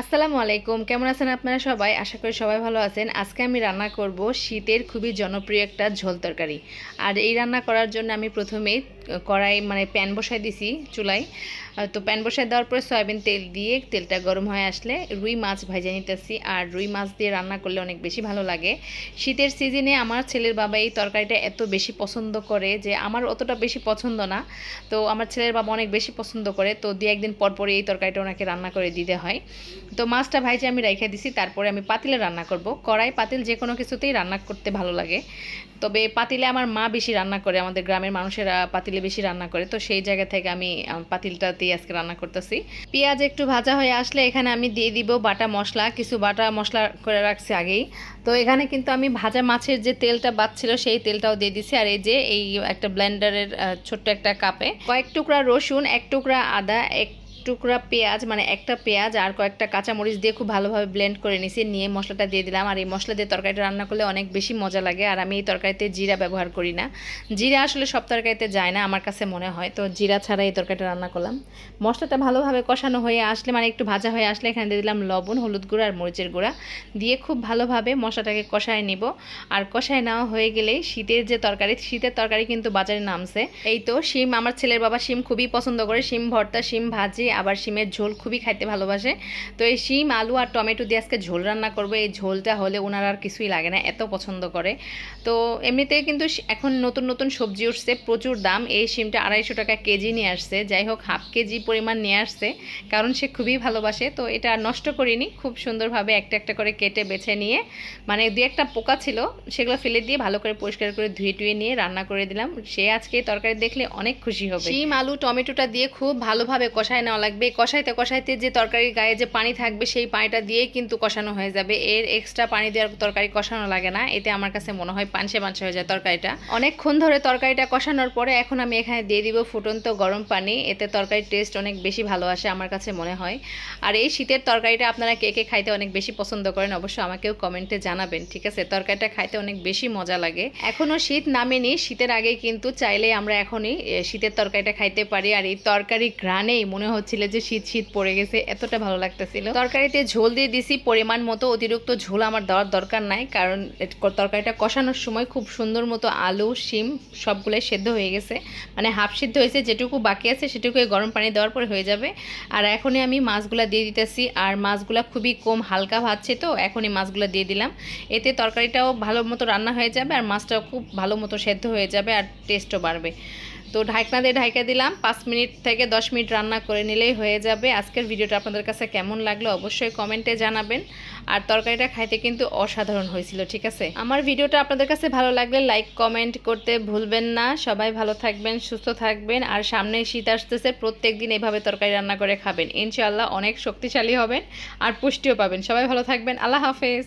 আসসালামু আলাইকুম। কেমন আছেন আপনারা সবাই? আশা করি সবাই ভালো আছেন। আজকে আমি রান্না করব শীতের খুবই জনপ্রিয় একটা ঝোল তরকারি। আর এই রান্না করার জন্য আমি প্রথমে কড়াই মানে প্যান বসাই দিছি চুলায়। তো প্যান বসাই দেওয়ার পরে সয়াবিন তেল দিয়ে তেলটা গরম হয়ে আসলে রুই মাছ ভাজে নিতেছি। আর রুই মাছ দিয়ে রান্না করলে অনেক বেশি ভালো লাগে। শীতের সিজনে আমার ছেলের বাবা এই তরকারিটা এত বেশি পছন্দ করে যে আমার অতটা বেশি পছন্দ না। তো আমার ছেলের বাবা অনেক বেশি পছন্দ করে। তো দু একদিন পর পরে এই তরকারিটা ওনাকে রান্না করে দিতে হয়। তো মাছটা ভাইজে আমি রেখে দিছি, তারপরে আমি পাতিলে রান্না করব। কড়াই, পাতিল যে কোনো কিছুতেই রান্না করতে ভালো লাগে। তবে পাতিলে আমার মা বেশি রান্না করে, আমাদের গ্রামের মানুষেরা পাতিলে বেশি রান্না করে, তো সেই জায়গা থেকে আমি পাতিলটাতেই আজকে রান্না করতেছি। পেঁয়াজ একটু ভাজা হয়ে আসলে এখানে আমি দিয়ে দিব বাটা মশলা, কিছু বাটা মশলা করে রাখছি আগেই। তো এখানে কিন্তু আমি ভাজা মাছের যে তেলটা বাচ্ছিল সেই তেলটাও দিয়ে দিছি, আর এই যে এই একটা ব্লেন্ডারের ছোট্ট একটা কাপে কয়েক টুকরা রসুন, এক টুকরা আদা, এক টুকরা পেঁয়াজ মানে একটা পেঁয়াজ আর কয়েকটা কাঁচামরিচ দিয়ে খুব ভালোভাবে ব্লেন্ড করে নিছি, নিয়ে মশলাটা দিয়ে দিলাম। আর এই মশলা দিয়ে তরকারিটা রান্না করলে অনেক বেশি মজা লাগে, আর আমি এই তরকারিতে জিরা ব্যবহার করি না। জিরা আসলে সব তরকারিতে যায় না, আমার কাছে মনে হয়। তো জিরা ছাড়া এই তরকারিটা রান্না করলাম। মশলাটা ভালোভাবে কষানো হয়ে আসলে মানে একটু ভাজা হয়ে আসলে এখানে দিয়ে দিলাম লবণ, হলুদ গুঁড়া আর মরিচের গুঁড়া। দিয়ে খুব ভালোভাবে মশলাটাকে কষায় নিব। আর কষায় নেওয়া হয়ে গেলেই শীতের যে তরকারি, শীতের তরকারি কিন্তু বাজারে নামছে। এই তো, শিম, আমার ছেলের বাবা শিম খুবই পছন্দ করে। শিম ভর্তা, শিম ভাজি আবার শিমের ঝোল খুবই খাইতে ভালোবাসে। তো এই শিম, আলু আর টমেটো দিয়ে আজকে ঝোল রান্না করব। এই ঝোলটা হলে ওনার আর কিছুই লাগে না, এত পছন্দ করে। তো এমনিতে কিন্তু এখন নতুন নতুন সবজি উঠছে, প্রচুর দাম। এই শিমটা আড়াইশো টাকা কেজি নিয়ে আসছে। যাই হোক, হাফ কেজি পরিমাণ নিয়ে আসছে, কারণ সে খুবই ভালোবাসে। তো এটা নষ্ট করিনি, খুব সুন্দরভাবে একটা একটা করে কেটে বেছে নিয়ে মানে দু একটা পোকা ছিল, সেগুলো ফেলে দিয়ে ভালো করে পরিষ্কার করে ধুয়ে টুয়ে নিয়ে রান্না করে দিলাম। সে আজকে তরকারি দেখলে অনেক খুশি হবে। শিম, আলু, টমেটোটা দিয়ে খুব ভালোভাবে কষায় নেওয়া লাগবে। কষাইতে কষাইতে যে তরকারির গায়ে যে পানি থাকবে সেই পানিটা দিয়েই কিন্তু কষানো হয়ে যাবে। এর এক্সট্রা পানি দেওয়ার তরকারি কষানো লাগে না। এতে আমার কাছে মনে হয় পানসে পানসে হয়ে যায় তরকারিটা। অনেকক্ষণ ধরে তরকারিটা কষানোর পরে এখন আমি এখানে দিয়ে দিব ফুটন্ত গরম পানি। এতে তরকারির টেস্ট অনেক বেশি ভালো আসে আমার কাছে মনে হয়। আর এই শীতের তরকারিটা আপনারা কে কে খাইতে অনেক বেশি পছন্দ করেন অবশ্য আমাকেও কমেন্টে জানাবেন, ঠিক আছে? তরকারিটা খাইতে অনেক বেশি মজা লাগে। এখনও শীত নামেনি, শীতের আগে কিন্তু চাইলে আমরা এখনই শীতের তরকারিটা খাইতে পারি। আর এই তরকারি ঘ্রাণেই মনে হচ্ছিল যে শীত শীত পড়ে গেছে, এতটা ভালো লাগতেছিল। তরকারিতে ঝোল দিয়ে দিছি, পরিমাণ মতো অতিরিক্ত ঝোল আমার দেওয়ার দরকার নাই, কারণ তরকারিটা কষানোর সময় খুব সুন্দর মতো আলু, শিম সবগুলোই সেদ্ধ হয়ে গেছে। মানে হাফ সিদ্ধ হয়েছে, যেটুকু বাকি আছে সেটুকু গরম পানি দেওয়ার পরে হয়ে যাবে। আর এখনই আমি মাছগুলা দিয়ে দিতেছি, আর মাছগুলা খুবই কম হালকা ভাজছে তো, এখনই মাছগুলা দিয়ে দিলাম। এতে তরকারিটাও ভালো মতো রান্না হয়ে যাবে, আর মাছটাও খুব ভালো মতো সেদ্ধ হয়ে যাবে, আর টেস্টও বাড়বে। তো ঢাকনা দিয়ে ঢাকা দিলাম। পাঁচ মিনিট থেকে দশ মিনিট রান্না করে নিলেই হয়ে যাবে। আজকের ভিডিওটা আপনাদের কাছে কেমন লাগল অবশ্যই কমেন্টে জানাবেন। আর তরকারিটা খাইতে কিন্তু অসাধারণ হয়েছিল, ঠিক আছে? আমার ভিডিওটা আপনাদের কাছে ভালো লাগলে লাইক, কমেন্ট করতে ভুলবেন না। সবাই ভালো থাকবেন, সুস্থ থাকবেন। আর সামনে শীত আসতেছে, প্রত্যেক দিন এভাবে তরকারি রান্না করে খাবেন। ইনশাআল্লাহ অনেক শক্তিশালী হবেন আর পুষ্টিও পাবেন। সবাই ভালো থাকবেন। আল্লাহ হাফেজ।